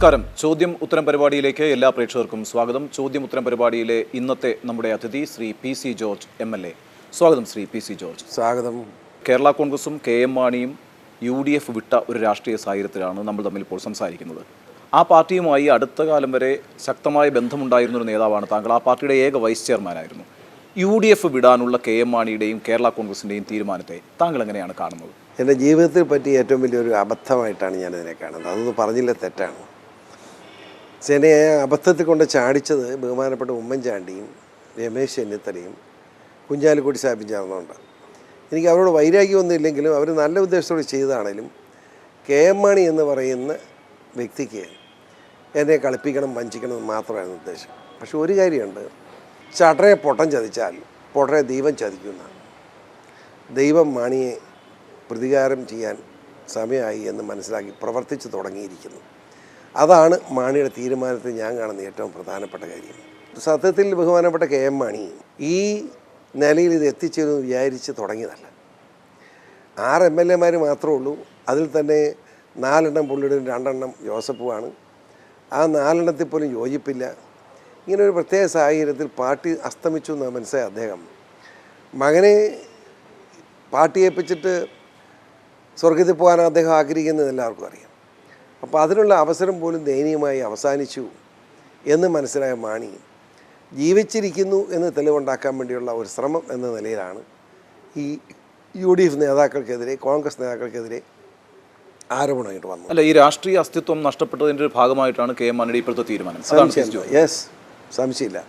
നമസ്കാരം. ചോദ്യം ഉത്തരം പരിപാടിയിലേക്ക് എല്ലാ പ്രേക്ഷകർക്കും സ്വാഗതം. ചോദ്യം ഉത്തരം പരിപാടിയിലെ ഇന്നത്തെ നമ്മുടെ അതിഥി Shri P C George M L A സ്വാഗതം ശ്രീ പി സി ജോർജ്. സ്വാഗതം. കേരള കോൺഗ്രസും കെ എം മാണിയും യു ഡി എഫ് വിട്ട ഒരു രാഷ്ട്രീയ സാഹചര്യത്തിലാണ് നമ്മൾ തമ്മിൽ ഇപ്പോൾ സംസാരിക്കുന്നത്. ആ പാർട്ടിയുമായി അടുത്ത കാലം വരെ ശക്തമായ ബന്ധമുണ്ടായിരുന്ന ഒരു നേതാവാണ് താങ്കൾ. ആ പാർട്ടിയുടെ ഏക വൈസ് ചെയർമാനായിരുന്നു. യു ഡി എഫ് വിടാനുള്ള കെ എം മാണിയുടെയും കേരള കോൺഗ്രസിന്റെയും തീരുമാനത്തെ താങ്കൾ എങ്ങനെയാണ് കാണുന്നത്? എന്റെ ജീവിതത്തിൽ പറ്റിയ ഏറ്റവും വലിയൊരു അബദ്ധമായിട്ടാണ് ഞാനിതിനെ കാണുന്നത്. അതൊന്നും പറഞ്ഞില്ല തെറ്റാണ്. ആ അബദ്ധത്തിൽ കൊണ്ട് ചാടിച്ചത് ബഹുമാനപ്പെട്ട ഉമ്മൻചാണ്ടിയും രമേശ് ചെന്നിത്തലയും കുഞ്ചാലിക്കുട്ടി സാഹിബും ചേർന്നുകൊണ്ട് എനിക്ക് അവരോട് വൈരാഗ്യമൊന്നും ഇല്ലെങ്കിലും അവർ നല്ല ഉദ്ദേശത്തോടെ ചെയ്തതാണെങ്കിലും കെ എം മാണി എന്ന് പറയുന്ന വ്യക്തിക്ക് എന്നെ കളിപ്പിക്കണം വഞ്ചിക്കണം എന്ന് മാത്രമായിരുന്നു ഉദ്ദേശം. പക്ഷെ ഒരു കാര്യമുണ്ട്. ചടരെ പൊട്ടം ചതിച്ചാൽ പൊട്ടരെ ദൈവം ചതിക്കുന്നതാണ്. ദൈവം മാണിയെ പ്രതികാരം ചെയ്യാൻ സമയമായി എന്ന് മനസ്സിലാക്കി പ്രവർത്തിച്ചു തുടങ്ങിയിരിക്കുന്നു. അതാണ് മാണിയുടെ തീരുമാനത്തിൽ ഞാൻ കാണുന്ന ഏറ്റവും പ്രധാനപ്പെട്ട കാര്യം. സത്യത്തിൽ ബഹുമാനപ്പെട്ട കെ എം മാണി ഈ നിലയിൽ ഇത് എത്തിച്ചേരുമെന്ന് വിചാരിച്ച് തുടങ്ങിയതല്ല. ആറ് എം എൽ എമാർ മാത്രമേ ഉള്ളൂ. അതിൽ തന്നെ നാലെണ്ണം പുള്ളിയുടെ രണ്ടെണ്ണം ജോസഫുമാണ്. ആ നാലെണ്ണത്തിൽ പോലും യോജിപ്പില്ല. ഇങ്ങനെ ഒരു പ്രത്യേക സാഹചര്യത്തിൽ പാർട്ടി അസ്തമിച്ചു എന്ന് മനസ്സിലായ അദ്ദേഹം. മകനെ പാർട്ടി ഏൽപ്പിച്ചിട്ട് സ്വർഗത്തിൽ പോകാൻ അദ്ദേഹം ആഗ്രഹിക്കുന്നത് എല്ലാവർക്കും അറിയാം. അപ്പോൾ അതിനുള്ള അവസരം പോലും ദയനീയമായി അവസാനിച്ചു എന്ന് മനസ്സിലായ മാണി ജീവിച്ചിരിക്കുന്നു എന്ന് തെളിവുണ്ടാക്കാൻ വേണ്ടിയുള്ള ഒരു ശ്രമം എന്ന നിലയിലാണ് ഈ യു ഡി എഫ് നേതാക്കൾക്കെതിരെ കോൺഗ്രസ് നേതാക്കൾക്കെതിരെ ആരോപണമായിട്ട് വന്നത്. അല്ല ഈ രാഷ്ട്രീയ അസ്തിത്വം നഷ്ടപ്പെട്ടതിന്റെ ഒരു ഭാഗമായിട്ടാണ് കെ എം മാണിയുടെ ഇപ്പോഴത്തെ തീരുമാനം. യെസ് സംശയമില്ല.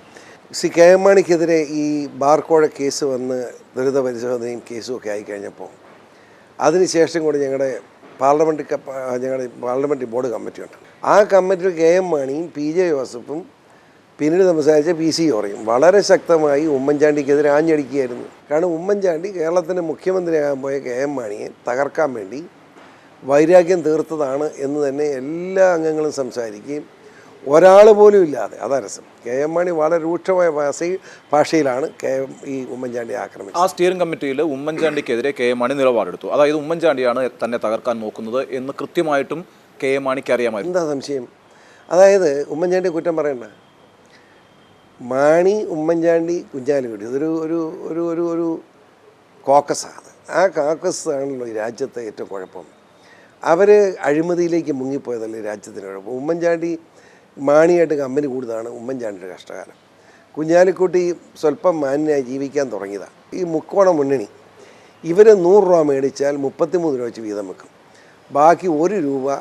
സി കെ എം മാണിക്കെതിരെ ഈ ബാർക്കോഴ കേസ് വന്ന് ദുരിത പരിശോധനയും കേസും ഒക്കെ ആയിക്കഴിഞ്ഞപ്പോൾ അതിനുശേഷം കൂടി ഞങ്ങളുടെ പാർലമെന്റ് ഞങ്ങളുടെ പാർലമെന്റ് ബോർഡ് കമ്മിറ്റിയുണ്ട്. ആ കമ്മിറ്റിയിൽ കെ എം മാണിയും പി ജെ ജോസഫും പിന്നീട് സംസാരിച്ച പി സി ഓറയും വളരെ ശക്തമായി ഉമ്മൻചാണ്ടിക്കെതിരെ ആഞ്ഞടിക്കുകയായിരുന്നു. കാരണം ഉമ്മൻചാണ്ടി കേരളത്തിന്റെ മുഖ്യമന്ത്രിയാകാൻ പോയ കെ എം മാണിയെ തകർക്കാൻ വേണ്ടി വൈരാഗ്യം തീർത്തതാണ് എന്ന് തന്നെ എല്ലാ അംഗങ്ങളും സംസാരിക്കുകയും ഒരാൾ പോലും ഇല്ലാതെ അതാ രസം. കെ എം മാണി വളരെ രൂക്ഷമായ ഭാഷ ഭാഷയിലാണ് കെ എം ഈ ഉമ്മൻചാണ്ടി ആക്രമിച്ചത്. ആ സ്റ്റിയറിംഗ് കമ്മിറ്റിയിൽ ഉമ്മൻചാണ്ടിക്കെതിരെ കെ എം മാണി നിലപാടെടുത്തു. അതായത് ഉമ്മൻചാണ്ടിയാണ് തന്നെ തകർക്കാൻ നോക്കുന്നത് എന്ന് കൃത്യമായിട്ടും കെ എം മാണിക്ക് അറിയാമായിരുന്നു. എന്താ സംശയം? അതായത് ഉമ്മൻചാണ്ടി കുറ്റം പറയണ്ട. മാണി ഉമ്മൻചാണ്ടി കുഞ്ഞാലിക്കുട്ടി ഇതൊരു ഒരു ഒരു ഒരു ഒരു കോക്കസാണ് ആ കോക്കസ് ആണല്ലോ ഈ രാജ്യത്തെ ഏറ്റവും കുഴപ്പം. അവർ അഴിമതിയിലേക്ക് മുങ്ങിപ്പോയതല്ലേ രാജ്യത്തിന് കുഴപ്പം. ഉമ്മൻചാണ്ടി മാണിയായിട്ട് കമ്പനി കൂടുതലാണ് ഉമ്മൻചാണ്ടിയുടെ കഷ്ടകാലം. കുഞ്ഞാലിക്കുട്ടി സ്വല്പം മാന്യനായി ജീവിക്കാൻ തുടങ്ങിയതാണ് ഈ മുക്കോണ മുന്നണി ഇവർ നൂറ് രൂപ മേടിച്ചാൽ മുപ്പത്തിമൂന്ന് രൂപ വെച്ച് വീതം വെക്കും. ബാക്കി ഒരു രൂപ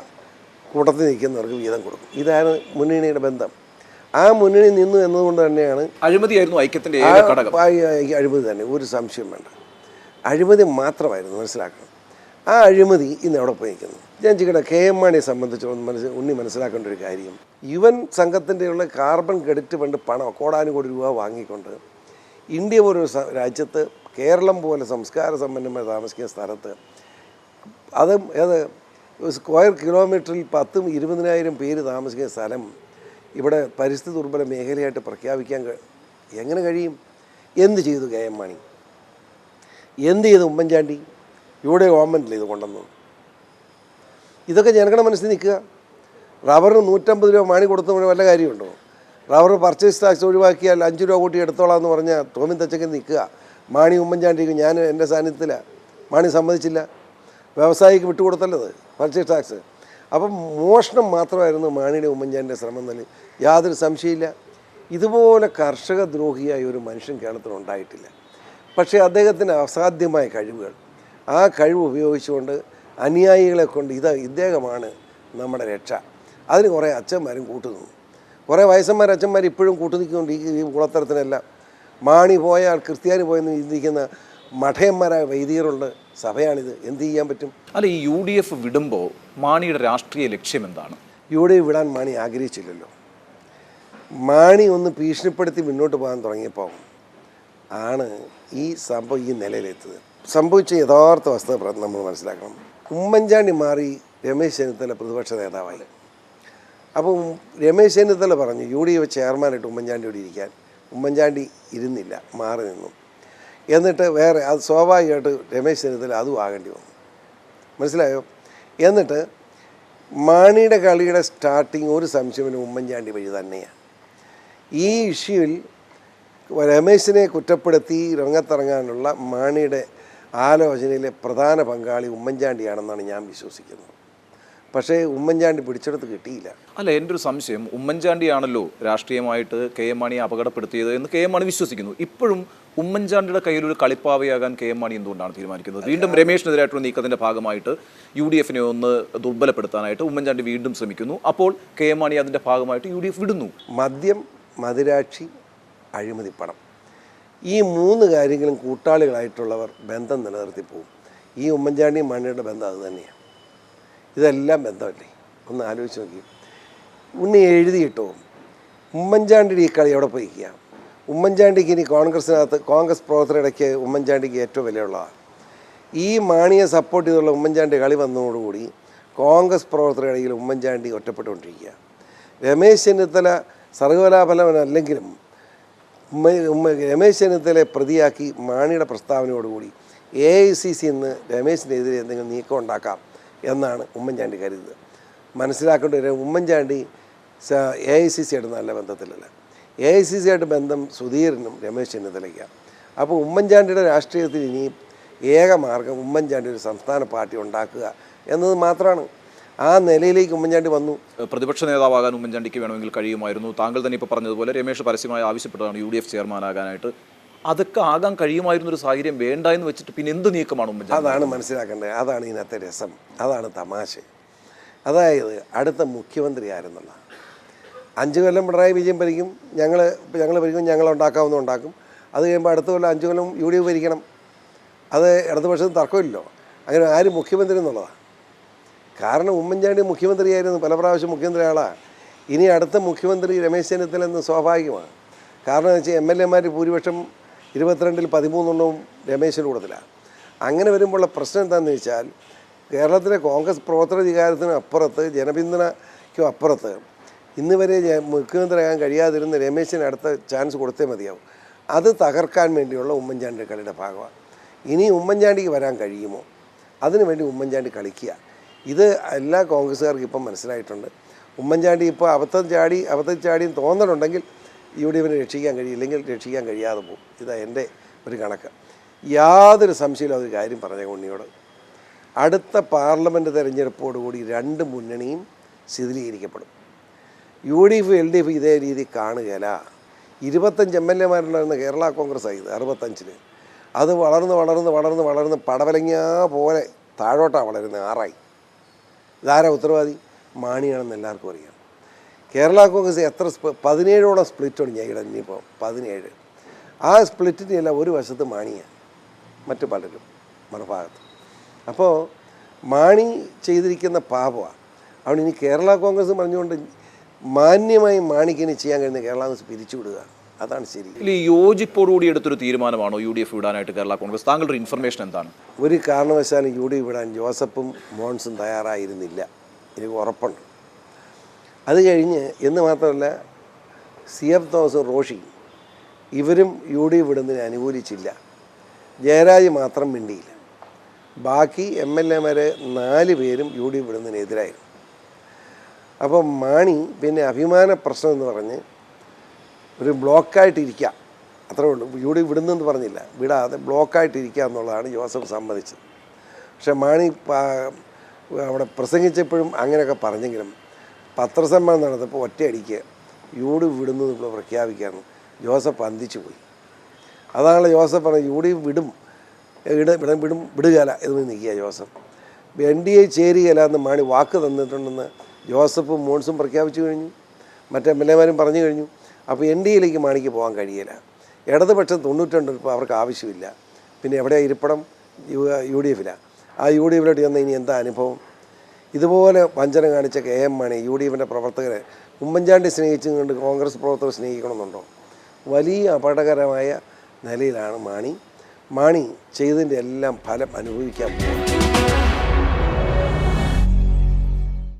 കൂട്ടത്തിൽ നിൽക്കുന്നവർക്ക് വീതം കൊടുക്കും. ഇതാണ് മുന്നണിയുടെ ബന്ധം. ആ മുന്നണി നിന്നു എന്നതുകൊണ്ട് തന്നെയാണ് അഴിമതിയായിരുന്നു ഘടകം. അഴിമതി തന്നെ. ഒരു സംശയം വേണ്ട. അഴിമതി മാത്രമായിരുന്നു മനസ്സിലാക്കണം. ആ അഴിമതി ഇന്ന് എവിടെ പോയി നിൽക്കുന്നു? ഞാൻ ചിക്കട്ടെ കെ എം മാണിയെ സംബന്ധിച്ചോളം മനസ്സ് ഉണ്ണി മനസ്സിലാക്കേണ്ട ഒരു കാര്യം. യുവൻ സംഘത്തിന്റെ ഉള്ള കാർബൺ ക്രെഡിറ്റ് ഫണ്ട് പണം കോടാനുകോടി രൂപ വാങ്ങിക്കൊണ്ട് ഇന്ത്യ പോലൊരു രാജ്യത്ത് കേരളം പോലെ സംസ്കാര സമ്പന്നമായി താമസിക്കുന്ന സ്ഥലത്ത് അത് ഏത് സ്ക്വയർ കിലോമീറ്ററിൽ പത്തും ഇരുപതിനായിരം പേര് താമസിക്കുന്ന സ്ഥലം ഇവിടെ പരിസ്ഥിതി ദുർബല മേഖലയായിട്ട് പ്രഖ്യാപിക്കാൻ എങ്ങനെ കഴിയും? എന്ത് ചെയ്തു കെ എം മാണി? എന്ത് ചെയ്തു ഉമ്മൻചാണ്ടി? ഇവിടെ ഗവൺമെന്റിൽ ഇത് കൊണ്ടുവന്നത്. ഇതൊക്കെ ജനങ്ങളുടെ മനസ്സിൽ നിൽക്കുക. റബ്ബറിന് നൂറ്റമ്പത് രൂപ മാണി കൊടുത്ത വല്ല കാര്യമുണ്ടോ? റബ്ബർ പർച്ചേസ് ടാക്സ് ഒഴിവാക്കിയാൽ അഞ്ച് രൂപ കൂട്ടി എടുത്തോളാം എന്ന് പറഞ്ഞാൽ തോമിൻ തച്ചക്കൻ നിൽക്കുക. മാണി ഉമ്മൻചാണ്ടിക്ക് ഞാൻ എന്റെ സാന്നിധ്യത്തിലാണ് മാണി സമ്മതിച്ചില്ല. വ്യവസായിക്ക് വിട്ടുകൊടുത്തല്ലത് പർച്ചേസ് ടാക്സ് അപ്പം മോഷണം മാത്രമായിരുന്നു മാണിയുടെ ഉമ്മൻചാണ്ടിന്റെ ശ്രമം തന്നെ യാതൊരു സംശയമില്ല ഇതുപോലെ കർഷക ദ്രോഹിയായ ഒരു മനുഷ്യൻ കേരളത്തിൽ ഉണ്ടായിട്ടില്ല. പക്ഷേ അദ്ദേഹത്തിന് അസാധ്യമായ കഴിവുകൾ. ആ കഴിവ് ഉപയോഗിച്ചുകൊണ്ട് അനുയായികളെ കൊണ്ട് ഇത് ഇദ്ദേഹമാണ് നമ്മുടെ രക്ഷ. അതിന് കുറേ അച്ഛന്മാരും കൂട്ടുനിന്നു കുറേ വയസ്സന്മാർ അച്ഛന്മാർ ഇപ്പോഴും കൂട്ടുനിൽക്കുന്നുണ്ട് ഈ ഈ കുളത്തരത്തിനെല്ലാം. മാണി പോയാൽ ക്രിസ്ത്യാനി പോയെന്ന് ചിന്തിക്കുന്ന മഠയന്മാരായ വൈദികരുണ്ട് സഭയാണിത്. എന്ത് ചെയ്യാൻ പറ്റും? അല്ല ഈ യു ഡി എഫ് വിടുമ്പോൾ മാണിയുടെ രാഷ്ട്രീയ ലക്ഷ്യം എന്താണ്? യു ഡി എഫ് വിടാൻ മാണി ആഗ്രഹിച്ചില്ലല്ലോ. മാണി ഒന്ന് ഭീഷണിപ്പെടുത്തി മുന്നോട്ട് പോകാൻ തുടങ്ങിയപ്പോൾ ആണ് ഈ സംഭവം ഈ നിലയിലെത്തുന്നത് സംഭവിച്ച യഥാർത്ഥ വസ്തുത നമ്മൾ മനസ്സിലാക്കണം. ഉമ്മൻചാണ്ടി മാറി രമേശ് ചെന്നിത്തല പ്രതിപക്ഷ നേതാവായി. അപ്പോൾ രമേശ് ചെന്നിത്തല പറഞ്ഞു യു ഡി എഫ് ചെയർമാനായിട്ട് ഉമ്മൻചാണ്ടിയോട് ഇരിക്കാൻ. ഉമ്മൻചാണ്ടി ഇരുന്നില്ല മാറി നിന്നു. എന്നിട്ട് വേറെ അത് സ്വാഭാവികമായിട്ട് രമേശ് ചെന്നിത്തല അതും ആകേണ്ടി വന്നു. മനസ്സിലായോ? എന്നിട്ട് മാണിയുടെ കളിയുടെ സ്റ്റാർട്ടിങ് ഒരു സംശയം ഉമ്മൻചാണ്ടി വഴി തന്നെയാണ്. ഈ ഇഷ്യൂവിൽ രമേശിനെ കുറ്റപ്പെടുത്തി രംഗത്തിറങ്ങാനുള്ള മാണിയുടെ ആലോചനയിലെ പ്രധാന പങ്കാളി ഉമ്മൻചാണ്ടിയാണെന്നാണ് ഞാൻ വിശ്വസിക്കുന്നത്. പക്ഷേ ഉമ്മൻചാണ്ടി പിടിച്ചെടുത്ത് കിട്ടിയില്ല. അല്ല എന്റെ ഒരു സംശയം ഉമ്മൻചാണ്ടിയാണല്ലോ രാഷ്ട്രീയമായിട്ട് കെ എം മാണിയെ അപകടപ്പെടുത്തിയത് എന്ന് കെ എം മാണി വിശ്വസിക്കുന്നു. ഇപ്പോഴും ഉമ്മൻചാണ്ടിയുടെ കയ്യിൽ ഒരു കളിപ്പാവയാകാൻ കെ എം മാണി എന്തുകൊണ്ടാണ് തീരുമാനിക്കുന്നത്? വീണ്ടും രമേശിനെതിരായിട്ടുള്ള നീക്കത്തിന്റെ ഭാഗമായിട്ട് യു ഡി എഫിനെ ഒന്ന് ദുർബലപ്പെടുത്താനായിട്ട് ഉമ്മൻചാണ്ടി വീണ്ടും ശ്രമിക്കുന്നു. അപ്പോൾ കെ എം മാണി അതിന്റെ ഭാഗമായിട്ട് യു ഡി എഫ് വിടുന്നു. മദ്യം മദിരാക്ഷി അഴിമതിപ്പണം. ഈ മൂന്ന് കാര്യങ്ങളും കൂട്ടാളികളായിട്ടുള്ളവർ ബന്ധം നിലനിർത്തി പോകും ഈ ഉമ്മൻചാണ്ടിയും മാണിയുടെ ബന്ധം അത് തന്നെയാണ് ഇതെല്ലാം ബന്ധമല്ലേ? ഒന്ന് ആലോചിച്ച് നോക്കി. ഉണ്ണി എഴുതിയിട്ടോ? ഉമ്മൻചാണ്ടിയുടെ ഈ കളി എവിടെ പോയിക്കുക ഉമ്മൻചാണ്ടിക്ക് ഇനി കോൺഗ്രസിനകത്ത് കോൺഗ്രസ് പ്രവർത്തകരിടയ്ക്ക് ഉമ്മൻചാണ്ടിക്ക് ഏറ്റവും വിലയുള്ളതാണ് ഈ മാണിയെ സപ്പോർട്ട് ചെയ്തുള്ള ഉമ്മൻചാണ്ടി കളി വന്നതോടുകൂടി കോൺഗ്രസ് പ്രവർത്തകരിടയിൽ ഉമ്മൻചാണ്ടി ഒറ്റപ്പെട്ടുകൊണ്ടിരിക്കുക. രമേശ് ചെന്നിത്തല ഉമ്മ രമേശ് ചെന്നിത്തലയെ പ്രതിയാക്കി മാണിയുടെ പ്രസ്താവനയോടുകൂടി എ ഐ സി സി ഇന്ന് രമേശിനെതിരെ എന്തെങ്കിലും നീക്കം ഉണ്ടാക്കാം എന്നാണ് ഉമ്മൻചാണ്ടി കരുതുന്നത്. മനസ്സിലാക്കേണ്ട ഒരു Oommen Chandy A I C C ആയിട്ട് നല്ല ബന്ധത്തിലല്ല. എ ഐ സി സി ആയിട്ട് ബന്ധം സുധീരനും രമേശ് ചെന്നിത്തലയ്ക്കാണ്. അപ്പോൾ ഉമ്മൻചാണ്ടിയുടെ രാഷ്ട്രീയത്തിൽ ഇനി ഏക മാർഗം ഉമ്മൻചാണ്ടി ഒരു സംസ്ഥാന പാർട്ടി ഉണ്ടാക്കുക എന്നത് മാത്രമാണ്. ആ നിലയിലേക്ക് ഉമ്മൻചാണ്ടി വന്നു. പ്രതിപക്ഷ നേതാവാകാൻ ഉമ്മൻചാണ്ടിക്ക് വേണമെങ്കിൽ കഴിയുമായിരുന്നു. താങ്കൾ തന്നെ ഇപ്പോൾ പറഞ്ഞതുപോലെ രമേശ് പരസ്യമായി ആവശ്യപ്പെട്ടതാണ് യു ഡി എഫ് ചെയർമാനാകാനായിട്ട്. അതൊക്കെ ആകാൻ കഴിയുമായിരുന്ന ഒരു സാഹചര്യം വേണ്ട എന്ന് വെച്ചിട്ട് പിന്നെ എന്ത് നീക്കമാണ് ഉമ്മൻചാണ്ടി? അതാണ് മനസ്സിലാക്കേണ്ടത്. അതാണ് ഇതിനകത്തെ രസം. അതാണ് തമാശ. അതായത് അടുത്ത മുഖ്യമന്ത്രി ആരെന്നുള്ള അഞ്ച് കൊല്ലം പിണറായി വിജയൻ ഭരിക്കും. ഞങ്ങൾ ഞങ്ങൾ ഭരിക്കും ഞങ്ങൾ ഉണ്ടാക്കാവുന്ന ഉണ്ടാക്കും. അത് കഴിയുമ്പോൾ അടുത്ത കൊല്ലം അഞ്ച് കൊല്ലം യു ഡി എഫ് ഭരിക്കണം. അത് ഇടതുപക്ഷത്തിന് തർക്കമില്ലല്ലോ. അങ്ങനെ ആര് മുഖ്യമന്ത്രി എന്നുള്ളതാണ് കാരണം ഉമ്മൻചാണ്ടി മുഖ്യമന്ത്രിയായിരുന്നു പല പ്രാവശ്യം മുഖ്യമന്ത്രി ആളാണ് ഇനി അടുത്ത മുഖ്യമന്ത്രി രമേശ് ചെന്നിത്തല എന്ന് സ്വാഭാവികമാണ്. കാരണം വെച്ചാൽ എം എൽ എമാർ ഭൂരിപക്ഷം ഇരുപത്തിരണ്ടിൽ പതിമൂന്നെണ്ണവും രമേശിന്റെ കൂടുതലാണ് അങ്ങനെ വരുമ്പോഴുള്ള പ്രശ്നം എന്താണെന്ന് വെച്ചാൽ കേരളത്തിലെ കോൺഗ്രസ് പ്രവർത്തന അധികാരത്തിന് അപ്പുറത്ത് ജനപിന്തുണയ്ക്കും അപ്പുറത്ത് ഇന്ന് വരെ മുഖ്യമന്ത്രിയാകാൻ കഴിയാതിരുന്ന രമേശിന് അടുത്ത ചാൻസ് കൊടുത്തേ മതിയാവും. അത് തകർക്കാൻ വേണ്ടിയുള്ള ഉമ്മൻചാണ്ടി കളിയുടെ ഭാഗമാണ്. ഇനി ഉമ്മൻചാണ്ടിക്ക് വരാൻ കഴിയുമോ? അതിനുവേണ്ടി ഉമ്മൻചാണ്ടി കളിക്കുക. ഇത് എല്ലാ കോൺഗ്രസ്സുകാർക്കും ഇപ്പം മനസ്സിലായിട്ടുണ്ട്. ഉമ്മൻചാണ്ടി ഇപ്പോൾ അബദ്ധം ചാടി അബദ്ധം ചാടിയും തോന്നലുണ്ടെങ്കിൽ യു ഡി എഫിനെ രക്ഷിക്കാൻ കഴിയില്ലെങ്കിൽ രക്ഷിക്കാൻ കഴിയാതെ പോകും. ഇതാ എന്റെ ഒരു കണക്ക്. യാതൊരു സംശയമില്ല ഒരു കാര്യം പറഞ്ഞ ഉണ്ണിയോട്. അടുത്ത പാർലമെന്റ് തെരഞ്ഞെടുപ്പോടുകൂടി രണ്ട് മുന്നണിയും ശിഥിലീകരിക്കപ്പെടും. U D F L D F ഇതേ രീതി കാണുകയല്ല ഇരുപത്തഞ്ച് എം എൽ എമാരുണ്ടായിരുന്ന കേരള കോൺഗ്രസ് ആയത് അറുപത്തഞ്ചിന് അത് വളർന്ന് വളർന്ന് വളർന്ന് വളർന്ന് പടവലങ്ങിയാ പോലെ താഴോട്ടാണ് വളരുന്നത് ആറായി. ഇതാരാ ഉത്തരവാദി? മാണിയാണെന്ന് എല്ലാവർക്കും അറിയാം. കേരള കോൺഗ്രസ് എത്ര പതിനേഴോളം സ്പ്ലിറ്റുണ്ട് ഞാൻ ഇവിടെ ഇനിയിപ്പോൾ പതിനേഴ്. ആ സ്പ്ലിറ്റിന്റെ എല്ലാം ഒരു വശത്ത് മാണിയാണ് മറ്റു പലരും മറുഭാഗത്ത്. അപ്പോൾ മാണി ചെയ്തിരിക്കുന്ന പാപമാണ്. അവിടെ ഇനി കേരള കോൺഗ്രസ് പറഞ്ഞുകൊണ്ട് മാന്യമായി മാണിക്ക് ഇനി ചെയ്യാൻ കഴിയുന്ന കേരള കോൺഗ്രസ് പിരിച്ചുവിടുക. അതാണ് ശരി. ഇതിൽ യോജിപ്പോടുകൂടി എടുത്തൊരു തീരുമാനമാണോ യു ഡി എഫ് വിടാനായിട്ട് കേരള കോൺഗ്രസ്? താങ്കളുടെ ഇൻഫർമേഷൻ എന്താണ്? ഒരു കാരണവശാലും യു ഡി എഫ് വിടാൻ ജോസഫും മോൺസും തയ്യാറായിരുന്നില്ല. എനിക്ക് ഉറപ്പുണ്ട്. അത് കഴിഞ്ഞ് എന്ന് മാത്രമല്ല സി എഫ് തോമസും റോഷി ഇവരും യു ഡി വിടുന്നതിന് അനുകൂലിച്ചില്ല. ജയരാജ് മാത്രം മിണ്ടിയില്ല. ബാക്കി എം എൽ എമാരെ നാല് പേരും യു ഡി വിടുന്നതിനെതിരായിരുന്നു. അപ്പോൾ മാണി പിന്നെ അഭിമാന പ്രശ്നം എന്ന് പറഞ്ഞ് ഒരു ബ്ലോക്കായിട്ടിരിക്കുക അത്രേ ഉള്ളൂ. ഡി വിടുന്നെന്ന് പറഞ്ഞില്ല. വിടാതെ ബ്ലോക്കായിട്ടിരിക്കുക എന്നുള്ളതാണ് ജോസഫ് സമ്മതിച്ചത്. പക്ഷേ മാണി അവിടെ പ്രസംഗിച്ചപ്പോഴും അങ്ങനെയൊക്കെ പറഞ്ഞെങ്കിലും പത്രസമ്മേളനം നടന്നപ്പോൾ ഒറ്റയടിക്ക് യു ഡി വിടുന്നു നമ്മൾ പ്രഖ്യാപിക്കാമെന്ന് ജോസഫ് അന്തിച്ചു പോയി. അതാണ് ജോസഫ് പറഞ്ഞത് യു ഡി വിടും. ഇട വിടം വിടും വിടുകയില്ല എന്ന് നിൽക്കുക ജോസഫ്. എൻ ഡി എ ചേരുകയില്ല എന്ന് മാണി വാക്ക് തന്നിട്ടുണ്ടെന്ന് ജോസഫും മോൺസും പ്രഖ്യാപിച്ചു കഴിഞ്ഞു. മറ്റേ എം എൽ എമാരും പറഞ്ഞു കഴിഞ്ഞു. അപ്പോൾ എൻ ഡി എയിലേക്ക് മാണിക്ക് പോകാൻ കഴിയില്ല. ഇടതുപക്ഷം തൊണ്ണൂറ്റിരണ്ട് ഇപ്പോൾ അവർക്ക് ആവശ്യമില്ല. പിന്നെ എവിടെയാ ഇരിപ്പണം യു യു ഡി എഫിലാണ് ആ യു ഡി എഫിലോട്ട് ചെന്ന ഇനി എന്താ അനുഭവം? ഇതുപോലെ വഞ്ചന കാണിച്ച K M Mani U D എഫിന്റെ പ്രവർത്തകരെ ഉമ്മൻചാണ്ടി സ്നേഹിച്ചും കൊണ്ട് കോൺഗ്രസ് പ്രവർത്തകർ സ്നേഹിക്കണമെന്നുണ്ടോ? വലിയ അപകടകരമായ നിലയിലാണ് മാണി. മാണി ചെയ്തതിന്റെ എല്ലാം ഫലം അനുഭവിക്കാൻ പോകുന്നത്